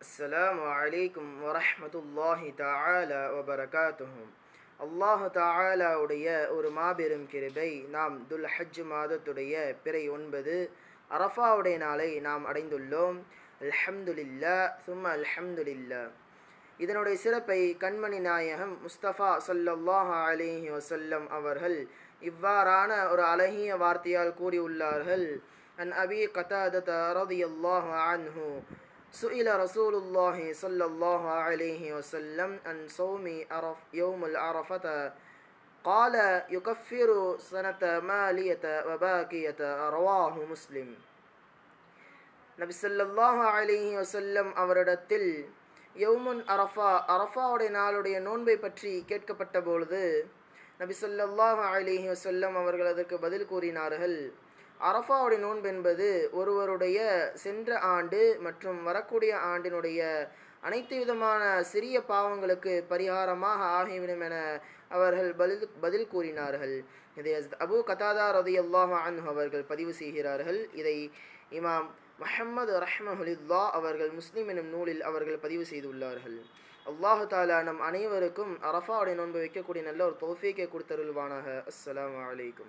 السلام عليكم ورحمة الله تعالى وبركاته அல்லாஹு தாலாவுடைய ஒரு மாபெரும் கிருபை நாம் துல் ஹஜ் மாதத்துடைய பிறை ஒன்பது அரஃபாவுடைய நாளை நாம் அடைந்துள்ளோம் அல்ஹம்துலில்லா சும்ம அல்ஹம்துலில்லா இதனுடைய சிறப்பை கண்மணி நாயகம் முஸ்தபா ஸல்லல்லாஹு அலைஹி வஸல்லம் அவர்கள் இவ்வாறான ஒரு அழகிய வார்த்தையால் கூறியுள்ளார்கள் அன் அபி கதாதத ரதியல்லாஹு அன்ஹு سئل رسول الله صلى الله عليه وسلم عن صوم عرف يوم العرفة قال يكفر سنة مالية وباقية رواه مسلم நபி ஸல்லல்லாஹு அலைஹி வஸல்லம் அவரிடத்தில் யௌமுன் அரஃபா அரஃபாவுடைய நாளுடைய நோன்பை பற்றி கேட்கப்பட்ட பொழுது நபி ஸல்லல்லாஹு அலைஹி வஸல்லம் அவர்கள் அதற்கு பதில் கூறினார்கள் அரஃபாவுடைய நோன்பு என்பது ஒருவருடைய சென்ற ஆண்டு மற்றும் வரக்கூடிய ஆண்டினுடைய அனைத்து விதமான சிறிய பாவங்களுக்கு பரிகாரமாக ஆகிவிடும் என அவர்கள் பதில் பதில் கூறினார்கள். இதை அபு கதாதா ரதி அல்லாஹ் அன்ஹு அவர்கள் பதிவு செய்கிறார்கள். இதை இமாம் மஹமது ரஹ்மஹுலில்லா அவர்கள் முஸ்லீம் எனும் நூலில் அவர்கள் பதிவு செய்துள்ளார்கள். அல்லாஹு தாலா நம் அனைவருக்கும் அரஃபாவுடைய நோன்பு வைக்கக்கூடிய நல்ல ஒரு தோஃபீக்கை கொடுத்தருள்வானாக. அஸ்ஸலாமு அலைக்கும்.